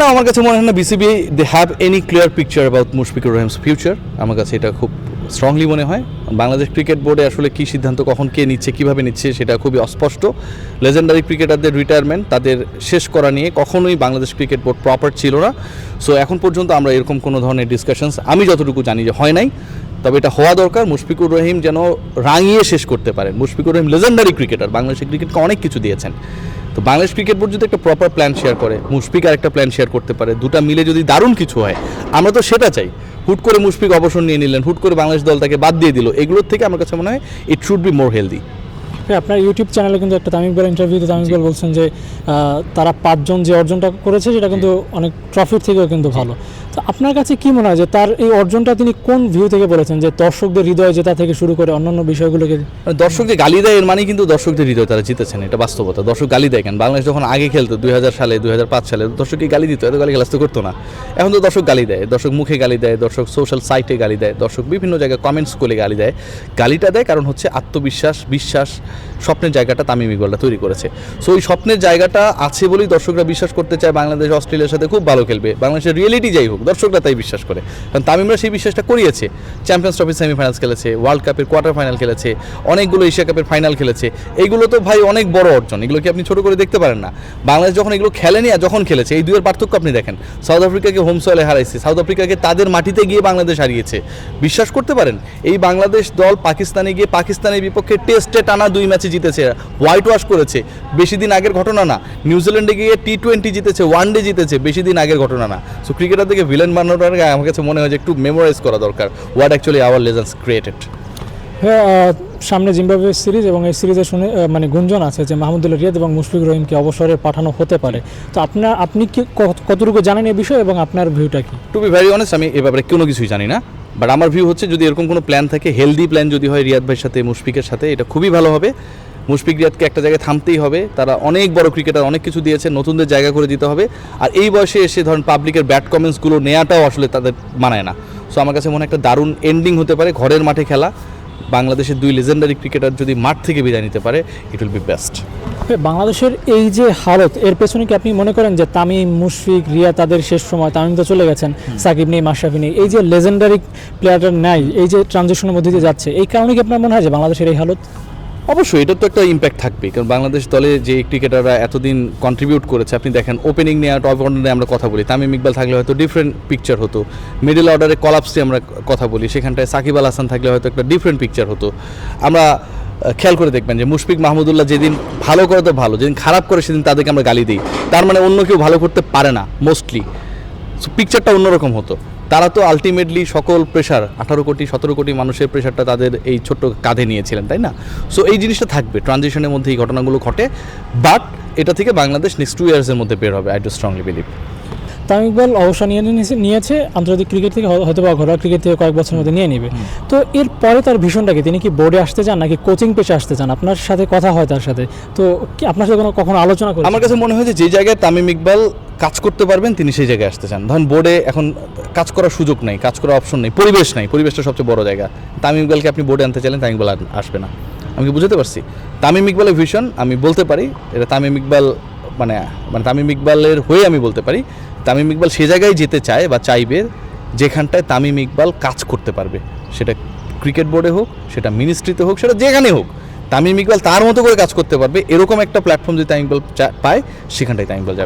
না, আমার কাছে মনে হয় না BCB they have any clear picture about Mushfiqur Rahim's future আমার কাছে এটা খুব স্ট্রংলি মনে হয়। বাংলাদেশ ক্রিকেট বোর্ডে আসলে কী সিদ্ধান্ত, কখন কে নিচ্ছে, কীভাবে নিচ্ছে, সেটা খুবই অস্পষ্ট। লেজেন্ডারি ক্রিকেটারদের রিটায়ারমেন্ট তাদের শেষ করা নিয়ে কখনোই বাংলাদেশ ক্রিকেট বোর্ড প্রপার ছিল না। সো এখন পর্যন্ত আমরা এরকম কোনো ধরনের ডিসকাশনস আমি যতটুকু জানি যে হয় নাই। তবে এটা হওয়া দরকার, মুশফিকুর রহিম যেন রাঙিয়ে শেষ করতে পারেন। মুশফিকুর রহিম লেজেন্ডারি ক্রিকেটার বাংলাদেশের ক্রিকেটকে অনেক কিছু দিয়েছেন। তো বাংলাদেশ ক্রিকেট বোর্ড যদি একটা প্রপার প্ল্যান শেয়ার করে মুশফিক আর একটা প্ল্যান শেয়ার করতে পারে দুটা মিলে যদি দারুণ কিছু হয় আমরা তো সেটা চাই। হুট করে মুশফিক অবসর নিয়ে নিলেন হুট করে বাংলাদেশ দল তাকে বাদ দিয়ে দিল এগুলোর থেকে আমার কাছে মনে হয় it should be more healthy হ্যাঁ, আপনার ইউটিউব চ্যানেলে কিন্তু একটা তামিম বল ইন্টারভিউতে তামিম বল বলছেন যে তারা পাঁচজন যে অর্জনটা করেছে সেটা কিন্তু অনেক ট্রফির থেকেও কিন্তু ভালো। তো আপনার কাছে কি মনে হয় যে তার এই অর্জনটা তিনি কোন ভিউ থেকে বলেছেন? যে দর্শকদের হৃদয় জেতা থেকে শুরু করে অন্যান্য বিষয়গুলোকে দর্শক যে গালি দেয় এর মানে কিন্তু দর্শকদের হৃদয় তারা জিতেছেন, এটা বাস্তবতা। দর্শক গালি দেয় কেন? বাংলাদেশ যখন আগে খেলতো, দুই হাজার সালে, দুই হাজার পাঁচ সালে দর্শককে গালি দিত? এত গালি খেলাস তো করতো না। এখন তো দর্শক গালি দেয়, দর্শক মুখে গালি দেয়, দর্শক সোশ্যাল সাইটে গালি দেয়, দর্শক বিভিন্ন জায়গায় কমেন্টস করে গালি দেয়। গালিটা দেয় কারণ হচ্ছে আত্মবিশ্বাস, বিশ্বাস, স্বপ্নের জায়গাটা তামিম ইকবালটা তৈরি করেছে। সো ওই স্বপ্নের জায়গাটা আছে বলেই দর্শকরা বিশ্বাস করতে চায় বাংলাদেশ অস্ট্রেলিয়ার সাথে খুব ভালো খেলবে। বাংলাদেশের রিয়েলিটি যাই হোক দর্শকরা তাই বিশ্বাস করে। কারণ তামিমরা সেই বিশ্বাসটা করিয়েছে। চ্যাম্পিয়ন্স ট্রফির সেমিফাইনালস খেলেছে ওয়ার্ল্ড কাপের কোয়ার্টার ফাইনাল খেলেছে, অনেকগুলো এশিয়া কাপের ফাইনাল খেলেছে। এইগুলো তো ভাই অনেক বড় অর্জন। এগুলো কি আপনি ছোট করে দেখতে পারেন না? বাংলাদেশ যখন এগুলো খেলেনি আর যখন খেলেছে, এই দুয়ের পার্থক্য আপনি দেখেন। সাউথ আফ্রিকাকে হোম সয়েলে হারাইছে। সাউথ আফ্রিকাকে তাদের মাটিতে গিয়ে বাংলাদেশ হারিয়েছে। বিশ্বাস করতে পারেন, এই বাংলাদেশ দল পাকিস্তানে গিয়ে পাকিস্তানের বিপক্ষে টেস্টে টানা দুই ম্যাচে জিতেছে হোয়াইট ওয়াশ করেছে। বেশি দিন আগের ঘটনা না। নিউজিল্যান্ডে গিয়ে টি টোয়েন্টি জিতেছে ওয়ান ডে জিতেছে, বেশি দিন আগের ঘটনা না। সো ক্রিকেটারদেরকে ভিলেন বানানোর আগে আমার কাছে মনে হয় যে একটু মেমোরাইজ করা দরকার what actually our legends created হ্যাঁ সামনে জিম্বাবুয়ে সিরিজ এবং এই সিরিজে শুনে মানে গুঞ্জন আছে যে মাহমুদুল্লাহ রিয়াদ এবং মুশফিক রহিমকে অবসরে পাঠানো হতে পারে। তো আপনার আপনি কি কতটুকু জানেন এই বিষয়ে এবং আপনার ভিউটা কি? টু বি ভেরি অনেস্ট আমি এ ব্যাপারে কোনো কিছুই জানি না। বাট আমার ভিউ হচ্ছে যদি এরকম কোনো প্ল্যান থাকে হেলদি প্ল্যান যদি হয় রিয়াদ ভাইয়ের সাথে মুশফিকের সাথে এটা খুবই ভালো হবে। মুশফিক রিয়াদকে একটা জায়গায় থামতেই হবে। তারা অনেক বড় ক্রিকেটার অনেক কিছু দিয়েছে নতুনদের জায়গা করে দিতে হবে। আর এই বয়সে এসে ধরেন পাবলিকের ব্যাড কমেন্টসগুলো নেওয়াটাও আসলে তাদের মানায় না। সো আমার কাছে মনে একটা দারুণ এন্ডিং হতে পারে ঘরের মাঠে খেলা। বাংলাদেশের দুই লেজেন্ডারি ক্রিকেটার যদি মাঠ থেকে বিদায় নিতে পারে ইট উইল বি বেস্ট বাংলাদেশের এই যে হালত এর পেছনে কি আপনি মনে করেন যে তামিম মুশফিক রিয়া তাদের শেষ সময় তামিম তো চলে গেছেন সাকিব নেই মাশরাফি নেই। এই যে লেজেন্ডারি প্লেয়ারটা নাই এই যে ট্রানজেকশনের মধ্যে দিয়ে যাচ্ছে এই কারণে কি আপনার মনে হয় যে বাংলাদেশের এই হালত? অবশ্যই, এটার তো একটা ইম্প্যাক্ট থাকবে কারণ বাংলাদেশ দলে যে ক্রিকেটাররা এতদিন কন্ট্রিবিউট করেছে, আপনি দেখেন ওপেনিং নিয়ে টপ অর্ডারে আমরা কথা বলি। তামিম ইকবাল থাকলে হয়তো ডিফারেন্ট পিকচার হতো। মিডল অর্ডারে কলাপসে আমরা কথা বলি। সেখানটায় সাকিব আল হাসান থাকলে হয়তো একটা ডিফারেন্ট পিকচার হতো। আমরা খেয়াল করে দেখবেন যে মুশফিক মাহমুদুল্লাহ যেদিন ভালো করে তো ভালো, যেদিন খারাপ করে সেদিন তাদেরকে আমরা গালি দিই। তার মানে অন্য কেউ ভালো করতে পারে না মোস্টলি পিকচারটা অন্যরকম হতো। তারা তো আলটিমেটলি সকল প্রেশার আঠারো কোটি সতেরো কোটি মানুষের প্রেশারটা তাদের এই ছোট্ট কাঁধে নিয়েছিলেন তাই না? সো এই জিনিসটা থাকবে ট্রানজিশনের মধ্যে এই ঘটনাগুলো ঘটে বাট এটা থেকে বাংলাদেশ নেক্সট টু ইয়ার্সের মধ্যে বের হবে I do strongly believe Tamim Iqbal অবসর নিয়ে নিয়েছে- আন্তর্জাতিক ক্রিকেট থেকে হয়তো বা ঘরোয়া ক্রিকেট থেকে কয়েক বছরের মধ্যে নিয়ে নেবে। তো এর পরে তার ভীষণটা কি? তিনি কি বোর্ডে আসতে চান নাকি কোচিং পেশে আসতে চান? আপনার সাথে কথা হয় তার সাথে। তো আপনার সাথে কোনো কখনো আলোচনা করে আমার কাছে মনে হয় যে জায়গায় তামিম ইকবাল কাজ করতে পারবেন, তিনি সেই জায়গায় আসতে চান। ধরেন বোর্ডে এখন কাজ করার সুযোগ নেই, কাজ করার অপশন নেই, পরিবেশ নেই, পরিবেশটা সবচেয়ে বড় জায়গা। তামিম ইকবালকে আপনি বোর্ডে আনতে চাইলেন তামিম ইকবাল আসবে না। আমি কি বুঝতে পারছি? তামিম ইকবালের ভিশন আমি বলতে পারি, এটা তামিম ইকবাল মানে মানে তামিম ইকবালের হয়ে আমি বলতে পারি, তামিম ইকবাল সে জায়গায় যেতে চায় বা চাইবে, যেখানটায় তামিম ইকবাল কাজ করতে পারবে। সেটা ক্রিকেট বোর্ডে হোক, সেটা মিনিস্ট্রিতে হোক, সেটা যেখানে হোক, তামিম ইকবাল তার মতো করে কাজ করতে পারবে, এরকম একটা প্ল্যাটফর্ম যদি তামিম ইকবাল পায়, সেখানটায় তামিম ইকবাল যাবে।